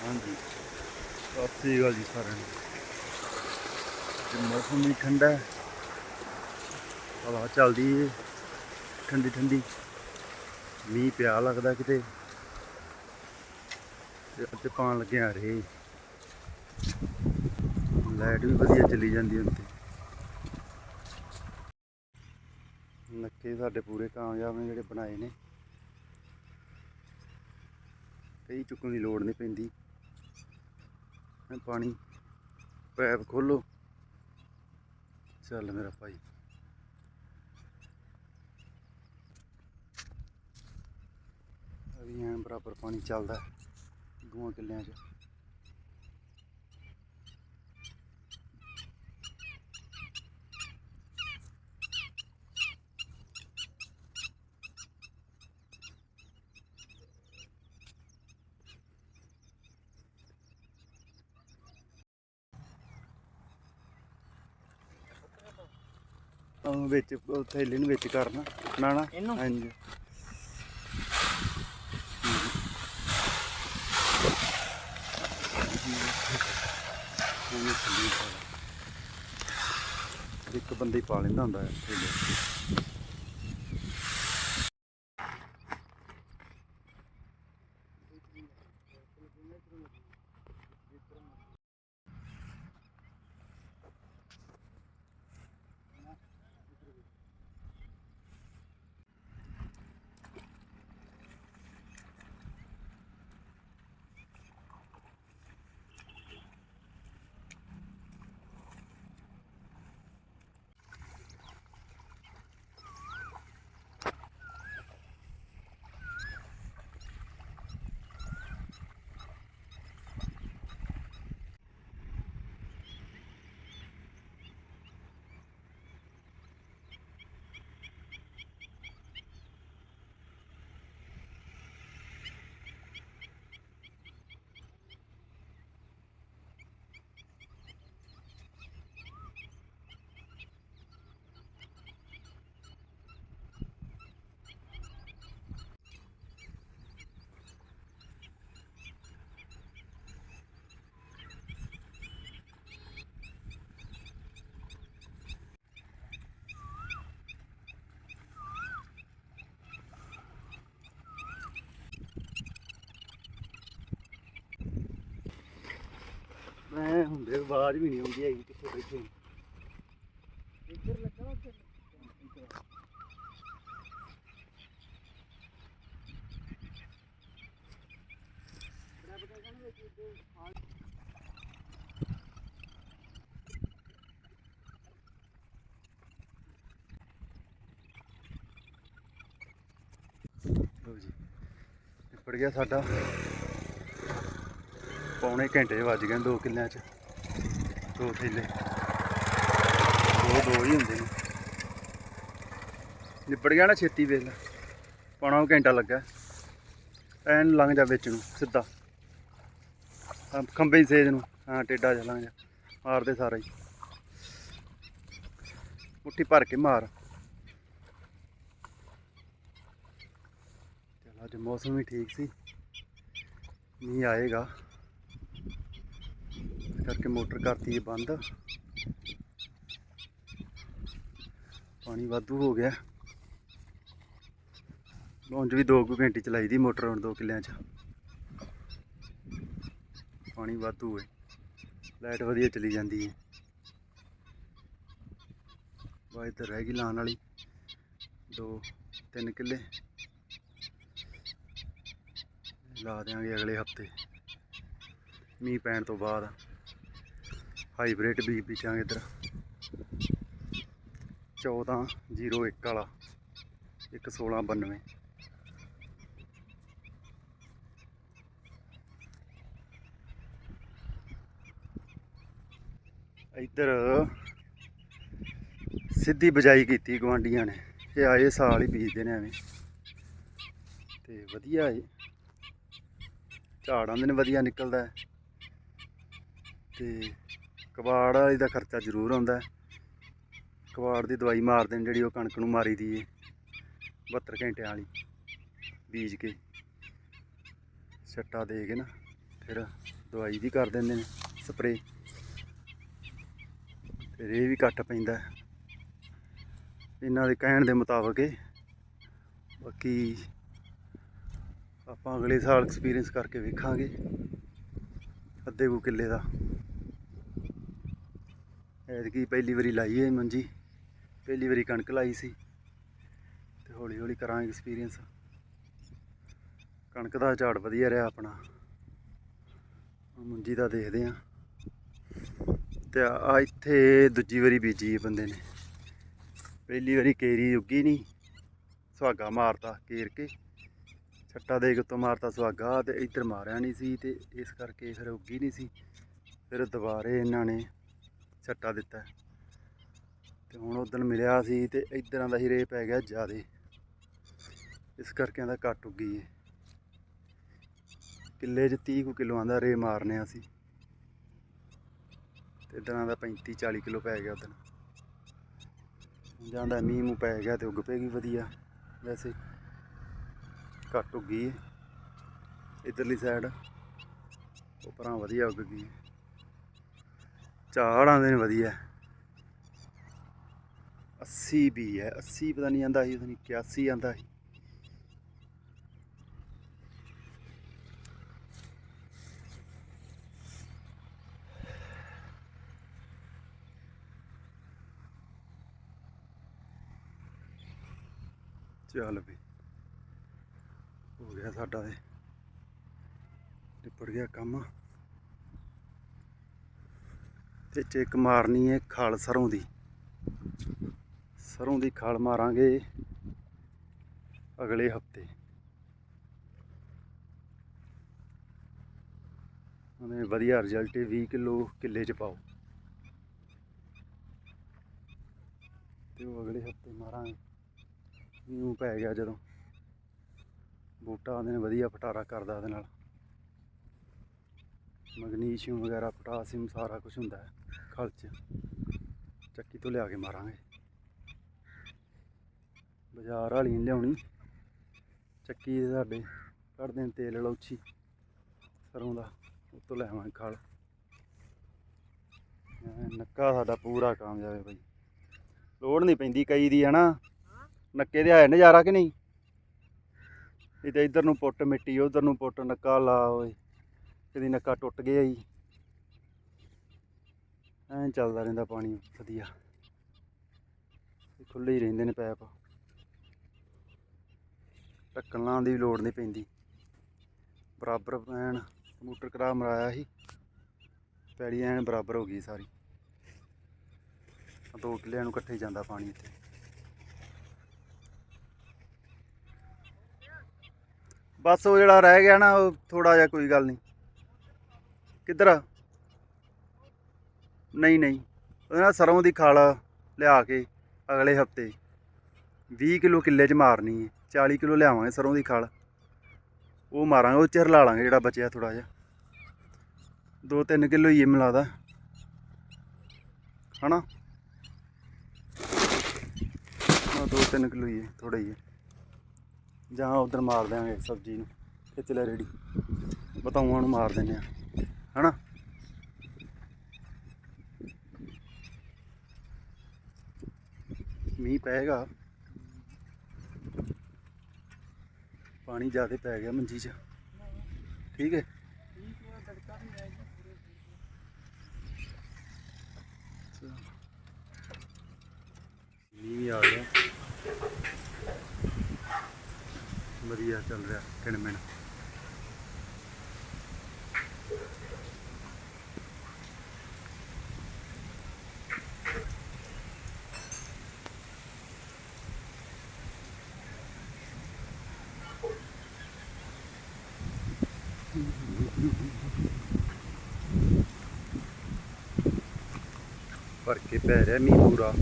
ਹਾਂਜੀ। ਸਤਿ ਸ੍ਰੀ ਅਕਾਲ ਜੀ ਸਾਰਿਆਂ ਨੂੰ। ਤੇ ਮੌਸਮ ਵੀ ਠੰਡਾ ਹੈ। ਹਵਾ ਚੱਲਦੀ ਹੈ ਠੰਡੀ ਠੰਡੀ। ਮੀਂਹ ਪਿਆ ਲੱਗਦਾ ਕਿਤੇ। ਤੇ ਅੱਜ ਪਾਣ ਲੱਗਿਆ ਰੇ ਲਾਈਟ ਵੀ ਵਧੀਆ ਚੱਲੀ ਜਾਂਦੀ ਹੈ ਉੱਤੇ ਨੱਕੇ ਸਾਡੇ ਪੂਰੇ ਕਾਮਯਾਬ ਨੇ ਜਿਹੜੇ ਬਣਾਏ ਨੇ। ਕਈ ਚੁੱਕਣ ਦੀ ਲੋੜ ਨਹੀਂ ਪੈਂਦੀ। ਪਾਣੀ। ਪੈਪ ਖੋਲੋ। ਚੱਲ ਮੇਰਾ ਭਾਈ। ਅਭੀ ਐਨ ਬਰਾਬਰ ਪਾਣੀ ਚੱਲਦਾ ਹੈ। ਗੂਆਂ ਕਿੱਲਿਆਂ 'ਚ। ਉਹ ਵਿੱਚ ਉਹ ਥੈਲੇ ਨੂੰ ਵਿੱਚ ਕਰਨਾ ਨਾ ਨਾ ਇਹਨੂੰ? ਹਾਂਜੀ। ਇੱਕ ਬੰਦੇ ਹੀ ਪਾ ਲੈਂਦਾ ਹੁੰਦਾ ਹੈ ਥੈਲੇ ਮੈਂ ਹੁੰਦੇ, ਆਵਾਜ਼ ਵੀ ਨਹੀਂ ਆਉਂਦੀ ਹੈਗੀ ਕਿੱਥੇ ਬੈਠੇ ਇੱਧਰ ਲੱਗਾ ਉੱਧਰ ਲਓ ਜੀ ਨਿਪੜ ਗਿਆ ਸਾਡਾ। ਪੌਣੇ ਘੰਟੇ ਵੱਜ ਗਏ ਦੋ ਕਿੱਲਿਆਂ 'ਚ। ਦੋ ਥੈਲੇ। ਦੋ ਦੋ ਹੀ ਹੁੰਦੇ ਨੇ। ਨਿਪੜ ਗਿਆ ਨਾ ਛੇਤੀ ਵੇਖ ਲੈ ਪੌਣਾ ਘੰਟਾ ਲੱਗਾ। ਐਨ ਲੰਘ ਜਾ ਵਿੱਚ ਨੂੰ, ਸਿੱਧਾ। ਆਹ ਖੰਭੇ ਸੇਜ ਨੂੰ। ਹਾਂ, ਟੇਡਾ ਜਾ ਲੰਘ ਜਾ। ਮਾਰਦੇ ਸਾਰਾ ਹੀ। ਮੁੱਠੀ ਭਰ ਕੇ ਮਾਰ। ਚਲ ਅੱਜ ਮੌਸਮ ਵੀ ਠੀਕ ਸੀ। ਮੀਂਹ ਆਏਗਾ। ਕਰਕੇ ਮੋਟਰ ਕਰਤੀ ਹੈ ਬੰਦ। ਪਾਣੀ ਵਾਧੂ ਹੋ ਗਿਆ। ਉਂਝ ਵੀ 2 ਘੰਟੇ ਚਲਾਈ ਦੀ ਮੋਟਰ ਹੁਣ 2 ਕਿੱਲਿਆਂ 'ਚ। ਪਾਣੀ ਵਾਧੂ ਹੈ। ਲਾਈਟ ਵਧੀਆ ਚਲੀ ਜਾਂਦੀ ਹੈ। ਵਾ ਇੱਧਰ ਰਹਿ ਗਈ ਲਾਉਣ ਵਾਲੀ। 2 3 ਕਿੱਲੇ। ਲਾ ਦਿਆਂਗੇ ਅਗਲੇ ਹਫ਼ਤੇ। ਮੀਂਹ ਪੈਣ ਤੋਂ ਬਾਅਦ। ਹਾਈਬ੍ਰਿਡ ਬੀਜ ਬੀਜਾਂਗੇ ਇੱਧਰ। 1401 ਵਾਲਾ 11692 ਇੱਧਰ ਸਿੱਧੀ ਬਜਾਈ ਕੀਤੀ ਗਵਾਂਡੀਆਂ ਨੇ, ਇਹ ਆਏ ਸਾਲ ਹੀ ਬੀਜਦੇ ਨੇ ਐਵੇਂ। ਤੇ ਵਧੀਆ ਏ। ਝਾੜ ਆਉਂਦੇ ਨੇ, ਵਧੀਆ ਨਿਕਲਦਾ। ਹੈ ਤੇ ਕਬਾੜ ਵਾਲੀ ਦਾ ਖਰਚਾ ਜ਼ਰੂਰ ਆਉਂਦਾ ਕਬਾੜ ਦੀ ਦਵਾਈ ਮਾਰਦੇ ਨੇ ਜਿਹੜੀ ਉਹ ਕਣਕ ਨੂੰ ਮਾਰੀ ਦੀ ਏ 72 ਘੰਟਿਆਂ ਵਾਲੀ, ਬੀਜ ਕੇ। ਛੱਟਾ ਦੇ ਕੇ ਨਾ ਫਿਰ ਦਵਾਈ ਵੀ ਕਰ ਦਿੰਦੇ ਨੇ ਸਪਰੇ ਫਿਰ ਇਹ ਵੀ ਘੱਟ ਪੈਂਦਾ ਇਹਨਾਂ ਦੇ ਕਹਿਣ ਦੇ ਮੁਤਾਬਕ ਇਹ ਬਾਕੀ ਆਪਾਂ ਅਗਲੇ ਸਾਲ ਐਕਸਪੀਰੀਅੰਸ ਕਰਕੇ ਵੇਖਾਂਗੇ। ਅੱਧੇ ਕੁ ਕਿੱਲੇ ਦਾ। ਐਤਕੀ ਪਹਿਲੀ ਵਾਰੀ ਲਾਈ ਹੈ ਮੰਜੀ। ਪਹਿਲੀ ਵਾਰੀ ਕਣਕ ਲਾਈ ਸੀ। ਤੇ ਹੌਲੀ ਹੌਲੀ ਕਰਾਂਗੇ ਐਕਸਪੀਰੀਅੰਸ ਕਣਕ ਦਾ ਝਾੜ ਵਧੀਆ ਰਿਹਾ ਆਪਣਾ। ਹੁਣ ਮੰਜੀ ਦਾ ਦੇਖਦੇ ਆਂ ਤੇ ਆ ਇੱਥੇ ਦੂਜੀ ਵਾਰੀ ਬੀਜੀ ਬੰਦੇ ਨੇ। ਪਹਿਲੀ ਵਾਰੀ ਕੇਰੀ ਉੱਗੀ ਨਹੀਂ। ਸੁਹਾਗਾ ਮਾਰਤਾ ਕੇਰ ਕੇ। ਛੱਟਾ ਦੇ ਕੇ ਉੱਤੋਂ ਮਾਰਤਾ ਸੁਹਾਗਾ ਤੇ ਇੱਧਰ ਮਾਰਿਆ ਨਹੀਂ ਸੀ ਤੇ ਇਸ ਕਰਕੇ ਫਿਰ ਉੱਗੀ ਨਹੀਂ ਸੀ। ਫਿਰ ਦੁਬਾਰੇ ਇਹਨਾਂ ਨੇ ਛੱਟਾ ਦਿੱਤਾ ਤੇ ਹੁਣ ਉਦੋਂ ਮਿਲਿਆ ਸੀ ਤੇ ਇਧਰਾਂ ਦਾ ਹੀ ਰੇ ਪੈ ਗਿਆ ਜ਼ਿਆਦੇ। ਇਸ ਕਰਕੇ ਇਹਦਾ ਘੱਟ ਉੱਗੀ ਏ। ਕਿੱਲੇ 'ਚ 30 ਕੁ ਕਿਲੋ ਦਾ ਰੇ ਮਾਰਨੇ ਆ ਸੀ ਤੇ ਇਧਰਾਂ ਦਾ 35 40 ਕਿਲੋ ਪੈ ਗਿਆ ਉਦੋਂ ਜਾਂਦਾ ਮੀਂਹ ਮੂੰਹ ਪੈ ਗਿਆ ਤੇ ਉੱਗ ਪਏਗੀ ਵਧੀਆ। ਵੈਸੇ ਘੱਟ ਉੱਗੀ ਏ। ਇਧਰਲੀ ਸਾਈਡ ਉਪਰਾਂ ਵਧੀਆ ਉੱਗ ਗਈ ਝਾੜ ਆਉਂਦੇ ਨੇ ਵਧੀਆ। 80 ਵੀ ਹੈ 80 ਪਤਾ ਨਹੀਂ ਆਂਦਾ ਸੀ, ਪਤਾ ਨਹੀਂ 81 ਆਂਦਾ ਸੀ। ਚੱਲ ਵੀ, ਹੋ ਗਿਆ ਸਾਡਾ ਤੇ ਟਿੱਪੜ ਗਿਆ ਕੰਮ। ਤੇ ਚੈੱਕ ਮਾਰਨੀ ਹੈ ਖਾਲ ਸਰੋਂ ਦੀ। ਸਰੋਂ ਦੀ ਖਾਲ ਮਾਰਾਂਗੇ ਅਗਲੇ ਹਫ਼ਤੇ। ਉਹਨੇ ਵਧੀਆ ਰਿਜ਼ਲਟ 20 ਕਿਲੋ, ਕਿੱਲੇ ਚ ਪਾਓ। ਤੇ ਉਹ ਅਗਲੇ ਹਫ਼ਤੇ ਮਾਰਾਂਗੇ। ਮੀਂਹ ਪੈ ਗਿਆ ਜਦੋਂ। ਬੂਟਾ ਉਹਦੇ ਨੇ ਵਧੀਆ ਫਟਾਰਾ ਕਰਦਾ ਉਹਦੇ ਨਾਲ। ਮੈਗਨੀਸ਼ੀਅਮ ਵਗੈਰਾ, ਪੋਟਾਸੀਅਮ ਸਾਰਾ ਕੁਝ ਹੁੰਦਾ ਹੈ, ਖਲ ਚ। ਚੱਕੀ ਤੋਂ ਲਿਆ ਕੇ ਮਾਰਾਂਗੇ। ਬਾਜ਼ਾਰ ਵਾਲੀ ਨਹੀਂ ਲਿਆਉਣੀ। ਚੱਕੀ ਦੇ ਸਾਡੇ ਕੱਢਦੇ ਨੇ ਤੇਲ ਲੌਚੀ, ਸਰੋਂ ਦਾ ਉੱਤੋਂ ਲੈ ਆਵਾਂਗੇ ਖਲ। ਨੱਕਾ ਸਾਡਾ ਪੂਰਾ ਕਾਮਯਾਬ ਹੈ ਬਾਈ। ਲੋੜ ਨਹੀਂ ਪੈਂਦੀ ਕਈ ਦੀ ਹੈ ਨਾ ਨੱਕੇ ਦੇ ਆਇਆ ਨਜ਼ਾਰਾ ਕਿ ਨਹੀਂ? ਇਹ ਤੇ ਇਧਰ ਨੂੰ ਪੁੱਟ ਮਿੱਟੀ, ਉਧਰ ਨੂੰ ਪੁੱਟ, ਨੱਕਾ ਲਾ ਓਏ। ਕਦੀ ਨੱਕਾ ਟੁੱਟ ਗਿਆ ਹੀ ਐਂ ਚੱਲਦਾ ਰਹਿੰਦਾ ਪਾਣੀ, ਵਧੀਆ। ਖੁੱਲੇ ਹੀ ਰਹਿੰਦੇ ਨੇ ਪੈਪ। ਢੱਕਣ ਲਾਉਣ ਦੀ ਲੋੜ ਨਹੀਂ ਪੈਂਦੀ। ਬਰਾਬਰ ਐਨ ਮੋਟਰ ਕਰਾ ਮਰਾਇਆ ਸੀ। ਪੈੜੀ ਐਨ ਬਰਾਬਰ ਹੋ ਗਈ ਸਾਰੀ। ਦੋ ਕਿੱਲਿਆਂ ਨੂੰ ਇਕੱਠੇ ਜਾਂਦਾ ਪਾਣੀ ਇੱਥੇ। ਬਸ ਉਹ ਜਿਹੜਾ ਰਹਿ ਗਿਆ ਨਾ, ਉਹ ਥੋੜਾ ਜਿਹਾ ਕੋਈ ਗੱਲ ਨਹੀਂ। ਕਿੱਧਰ ਆ? ਨਹੀਂ ਨਹੀਂ। ਉਹਦੇ ਨਾਲ ਸਰੋਂ ਦੀ ਖਲ ਲਿਆ ਕੇ ਅਗਲੇ ਹਫ਼ਤੇ 20 ਕਿਲੋ ਕਿੱਲੇ 'ਚ ਮਾਰਨੀ ਹੈ। 40 ਕਿਲੋ ਲਿਆਵਾਂਗੇ ਸਰੋਂ ਦੀ ਖਲ। ਉਹ ਮਾਰਾਂਗੇ, ਉਹ ਚਿਰ ਲਾ ਲਾਂਗੇ ਜਿਹੜਾ ਬਚਿਆ ਥੋੜਾ ਜਿਹਾ। 2-3 ਕਿਲੋ ਹੀ ਇਹ ਮਿਲਾਦਾ ਹਨਾ? ਨਾ 2-3 ਕਿਲੋ ਹੀ ਥੋੜਾ ਹੀ। ਜਾਂ ਉਧਰ ਮਾਰ ਦਿਆਂਗੇ ਸਬਜ਼ੀ ਨੂੰ। ਖਿੱਚ ਲੈ ਰੇੜੀ। ਬਤਾਊਆਂ ਨੂੰ ਮਾਰ ਦਿੰਦੇ ਆ। ਹਨਾ? ਮੀਂਹ ਪਏਗਾ ਪਾਣੀ ਜ਼ਿਆਦਾ ਪੈ ਗਿਆ ਮੰਜੀ 'ਚ। ਠੀਕ ਹੈ? ਮੀਂਹ ਵੀ ਆ ਗਿਆ। ਵਧੀਆ ਚੱਲ ਰਿਹਾ ਕਿਣਮਿਣ ਭਰ ਕੇ ਪੈ ਰਿਹਾ ਮੀਂਹ ਪੂਰਾ।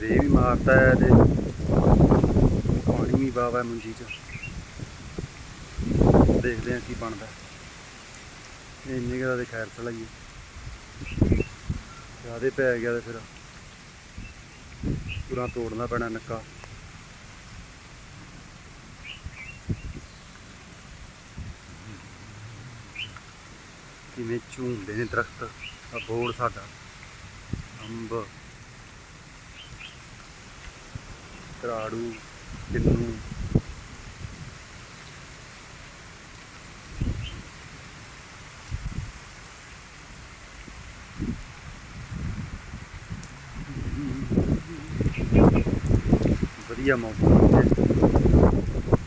ਰੇ ਵੀ ਮਾਰਦਾ ਹੈ ਤੇ ਪਾਣੀ ਵੀ ਬਾਵਾ ਮੰਜੀ ਚ। ਦੇਖਦੇ ਆ ਕੀ ਬਣਦਾ ਇੰਨੇ ਦਾ ਤੇ ਖੈਰ ਸਲਾਈ ਜਿਆਦੇ ਪੈ ਗਿਆ ਤੇ ਫਿਰ ਪੂਰਾ ਤੋੜਨਾ ਪੈਣਾ ਨੱਕਾ। ਕਿਵੇਂ ਝੂਮਦੇ ਨੇ ਦਰਖਤ? ਆ ਬੋੜ ਸਾਡਾ। ਅੰਬ। ਤਰਾੜੂ ਕਿੰਨੂ। ਵਧੀਆ ਮੌਸਮ ਹੈ।